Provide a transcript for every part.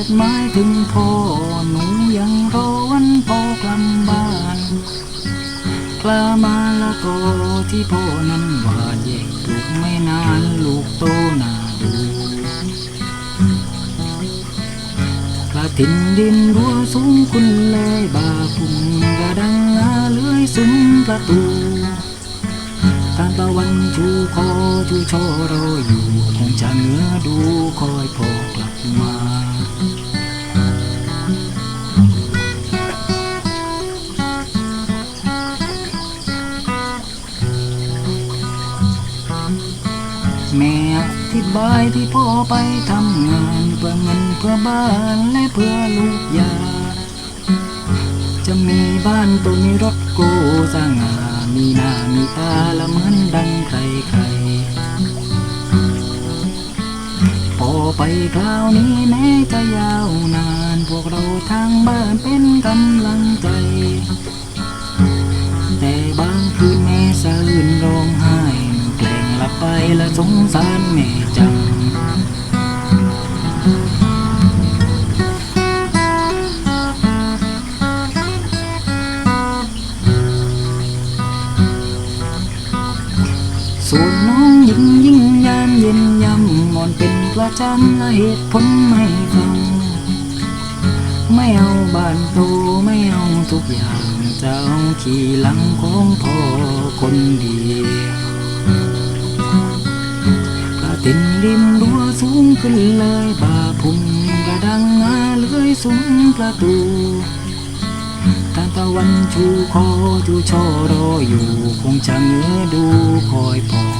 จดหมายถึงพ่อหนูยังรอวันพ่อกลับบ้านกล้ามาแล้วก็ที่พ่อนั้นว่าเย่ปลูกไม่นานลูกโตน่าดูกระถิ่นดินรัวสูงคุณเลยบาพุ่งกระดังอาเลื้อยซุ้มประตูตานตะวันชูคอชูชอรออยู่คงจะเหงือดูคอยพอกลับมา แม่อธิบายที่พ่อไปทำงานเพื่อเงินเพื่อบ้านและเพื่อลูกยา จะมีบ้านตัวมีรถโกสง่ามีหน้ามีตาละเหมือนดังใครใครพอไปคราวนี้แม้จะยาวนาน พวกเราทางบ้านเป็นกำลังใจ สงสารแม่จัง ส่วนน้องยิ่งยิ่งยามเย็นยำมอนเป็นประจำและเหตุผลไม่ฟัง ไม่เอาบ้านโตไม่เอาทุกอย่างจะเอาขี่หลังของพ่อคนเดียว ตินริมรั้วสูงขึ้นเลยบาพุ่มกระดังงาเลื้อยซุ้มประตูตาตะวันชูคอจูชอรออยู่คงจะเงื้อดูคอยพอ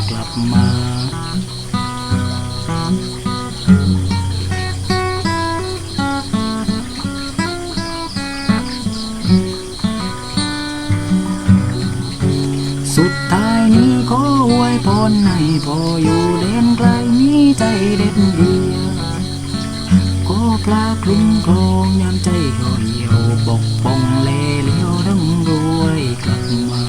พรให้พออยู่เด่นไกลมีใจเด็ดเดียวขอพระคลุ้มครองยามใจห่อเหี่ยวบกป้องเลเลี้ยวร่ำรวยกลับมา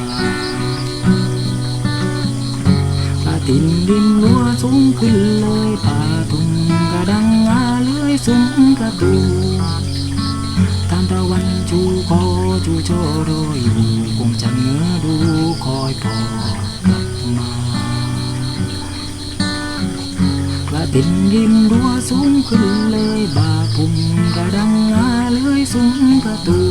ปลาตินดินรัวสูงขึ้นเลยป่าทุ่งกระดังอาเลื้อยซุ้มประตูทานตะวันชูคอชูโชโรออยู่คงจะเงื้อดูคอยพอ ตินริมรั้วสูงขึ้นเลยบาปุ่มกระดังอาเลยสูงประตู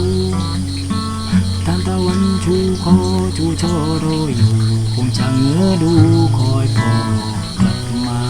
ตามตะวันชูคอชูโชโรออยู่คงจะเงื้อดูคอยพอกลับมา